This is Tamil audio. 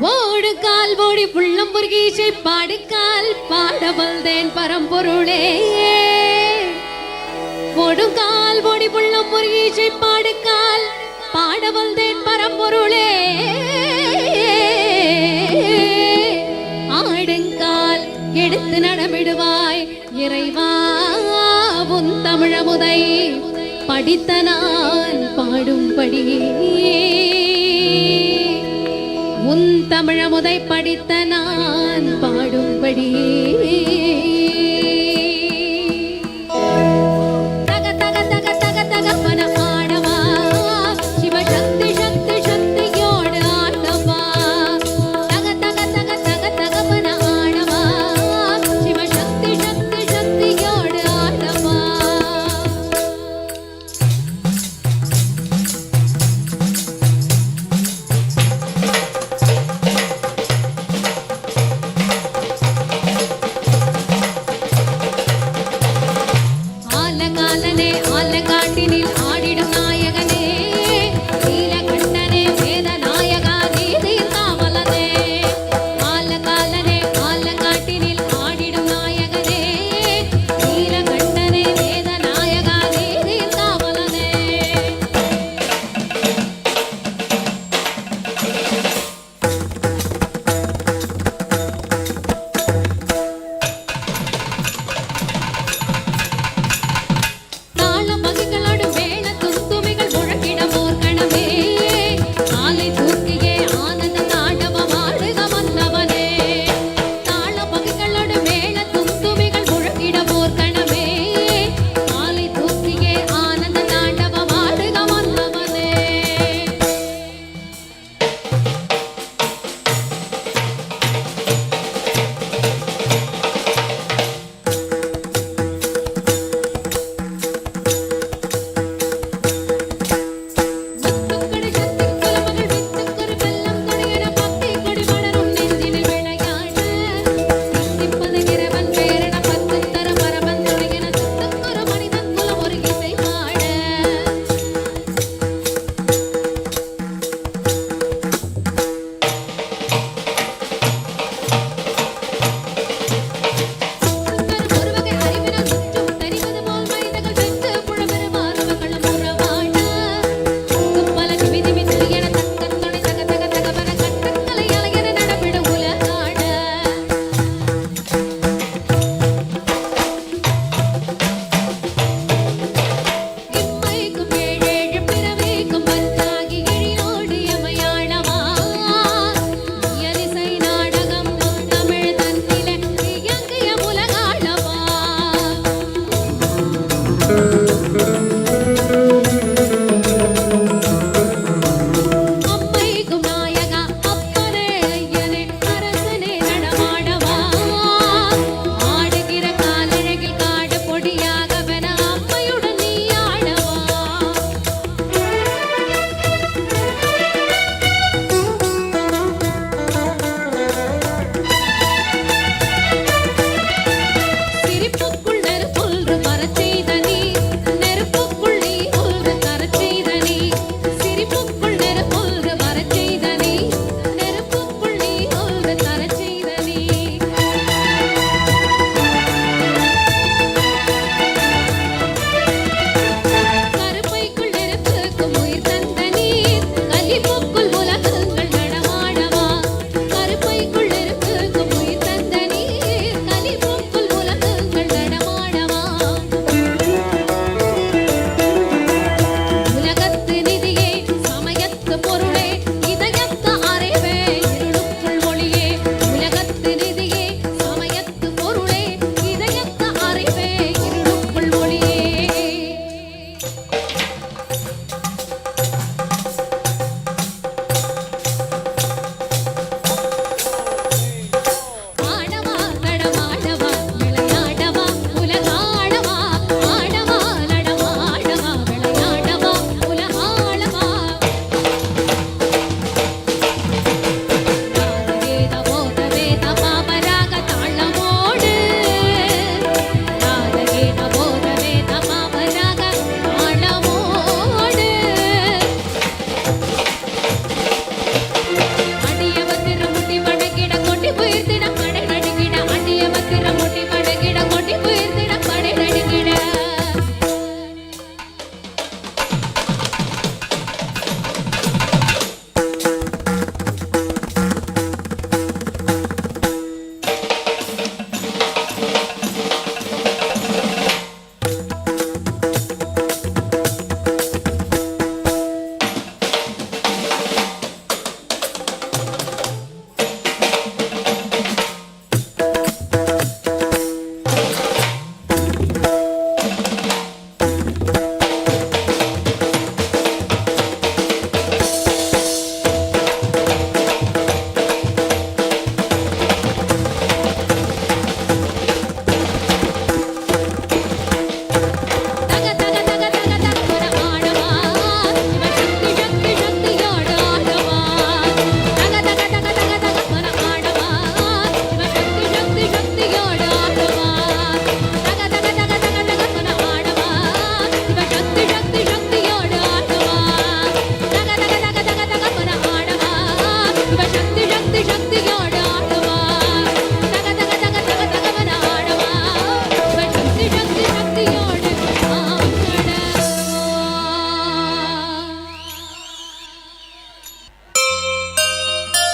ஓடு கால் ஓடி புள்ளம் புர்கீசை பாடுக்கால் பாடமல்தேன் பரம்பொருளே. ஓடும் கால் ஓடி புள்ளம் முருகீசை பாடுக்கால் பாடமல்தேன் பரம்பொருளே. ஆடுங்கால் எடுத்து நடமிடுவாய். இறைவா உன் தமிழமுதை. படித்த நான் பாடும்படியே உன் தமிழமுதை படித்த நான் பாடும்படியே